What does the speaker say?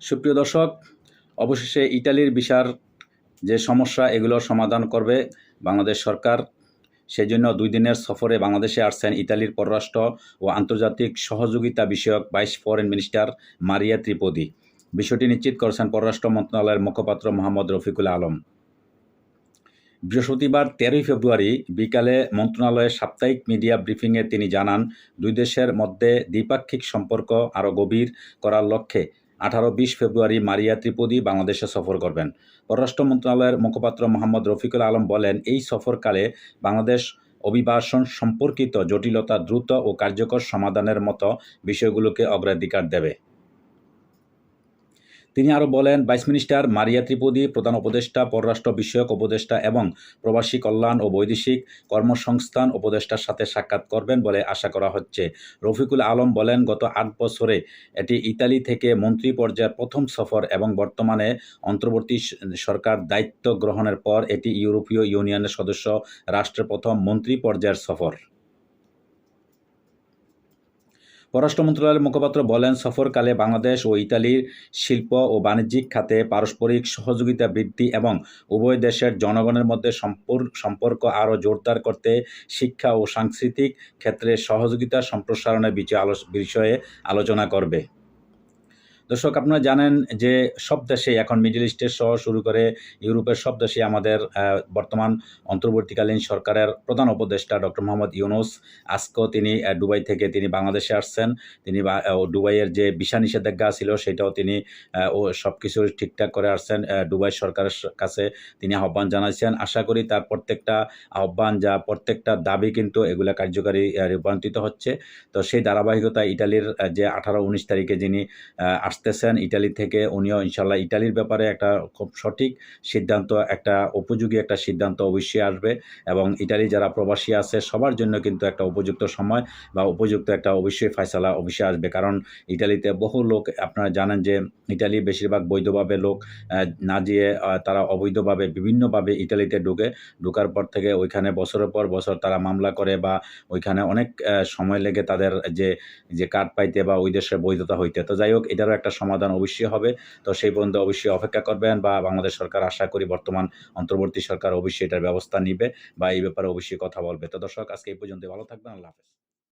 সুপ্রিয় দর্শক, অবশেষে ইটালির ভিসার যে সমস্যা এগুলোর সমাধান করবে বাংলাদেশ সরকার। সেই জন্য দুই দিনের সফরে বাংলাদেশে আসছেন ইতালির পররাষ্ট্র ও আন্তর্জাতিক সহযোগিতা বিষয়ক vice foreign minister Maria Tripodi. বিষয়টি নিশ্চিত করেছেন পররাষ্ট্র মন্ত্রণালয়ের মুখপাত্র মোহাম্মদ রফিকুল আলম। বৃহস্পতিবার তেরোই ফেব্রুয়ারি বিকালে মন্ত্রণালয়ের সাপ্তাহিক মিডিয়া ব্রিফিংয়ে তিনি জানান, দুই দেশের মধ্যে দ্বিপাক্ষিক সম্পর্ক আরও গভীর করার লক্ষ্যে আঠারো, বিশ ফেব্রুয়ারি মারিয়া ত্রিপদী বাংলাদেশে সফর করবেন। পররাষ্ট্র মন্ত্রণালয়ের মুখপাত্র মোহাম্মদ রফিকুল আলম বলেন, এই সফরকালে বাংলাদেশ অভিবাসন সম্পর্কিত জটিলতা দ্রুত ও কার্যকর সমাধানের মতো বিষয়গুলোকে অগ্রাধিকার দেবে। তিনি আরও বলেন, ভাইস মিনিস্টার মারিয়া ত্রিপদী, প্রধান উপদেষ্টা, পররাষ্ট্র বিষয়ক উপদেষ্টা এবং প্রবাসী কল্যাণ ও বৈদেশিক কর্মসংস্থান উপদেষ্টার সাথে সাক্ষাৎ করবেন বলে আশা করা হচ্ছে। রফিকুল আলম বলেন, গত আট বছরে এটি ইতালি থেকে মন্ত্রী পর্যায়ের প্রথম সফর এবং বর্তমানে অন্তর্বর্তী সরকার দায়িত্ব গ্রহণের পর এটি ইউরোপীয় ইউনিয়নের সদস্য, রাষ্ট্রের প্রথম মন্ত্রী পর্যায়ের সফর। পররাষ্ট্র মন্ত্রণালয়ের মুখপাত্র বলেন, সফরকালে বাংলাদেশ ও ইতালির শিল্প ও বাণিজ্যিক খাতে পারস্পরিক সহযোগিতা বৃদ্ধি এবং উভয় দেশের জনগণের মধ্যে সম্পর্ক আরও জোরদার করতে শিক্ষা ও সাংস্কৃতিক ক্ষেত্রে সহযোগিতা সম্প্রসারণের বিষয়ে আলোচনা করবে। দর্শক, আপনারা জানেন যে সব দেশে এখন মিডিল ইস্টের সহ শুরু করে ইউরোপের সব দেশে আমাদের বর্তমান অন্তর্বর্তীকালীন সরকারের প্রধান উপদেষ্টা ডক্টর মোহাম্মদ ইউনুস। আজকেও তিনি দুবাই থেকে তিনি বাংলাদেশে আসছেন। তিনি দুবাইয়ের যে বিশা নিষেধাজ্ঞা ছিল সেটাও তিনি ও সব কিছু ঠিকঠাক করে আসছেন দুবাই সরকারের কাছে তিনি আহ্বান জানাইছেন। আশা করি তার প্রত্যেকটা আহ্বান যা প্রত্যেকটা দাবি কিন্তু এগুলা কার্যকারী রূপান্তরিত হচ্ছে। তো সেই ধারাবাহিকতা ইটালির যে আঠারো উনিশ তারিখে যিনি আস আসতেছেন ইটালি থেকে, উনিও ইনশাল্লাহ ইটালির ব্যাপারে একটা খুব সঠিক সিদ্ধান্ত, একটা উপযোগী একটা সিদ্ধান্ত অবশ্যই আসবে এবং ইটালি যারা প্রবাসী আছে সবার জন্য কিন্তু একটা উপযুক্ত সময় বা উপযুক্ত একটা অবশ্যই ফয়সালা অবশ্যই আসবে। কারণ ইটালিতে বহু লোক, আপনারা জানেন যে ইটালি বেশিরভাগ বৈধভাবে লোক না যেয়ে তারা অবৈধভাবে বিভিন্নভাবে ইটালিতে ঢুকে, ঢুকার পর থেকে ওইখানে বছরের পর বছর তারা মামলা করে বা ওইখানে অনেক সময় লেগে তাদের যে যে কার্ড পাইতে বা ওই দেশের বৈধতা হইতে। তো যাই হোক, এটারও একটা সমাধান অবশ্যই হবে। তো সেই পর্যন্ত অবশ্যই অপেক্ষা করবেন বা বাংলাদেশ সরকার আশা করি বর্তমান অন্তর্বর্তী সরকার অবশ্যই এটার ব্যবস্থা নিবে বা এই ব্যাপারে অবশ্যই কথা বলবে। তো দর্শক, আজকে এই পর্যন্ত ভালো থাকবেন, আল্লাহ হাফেজ।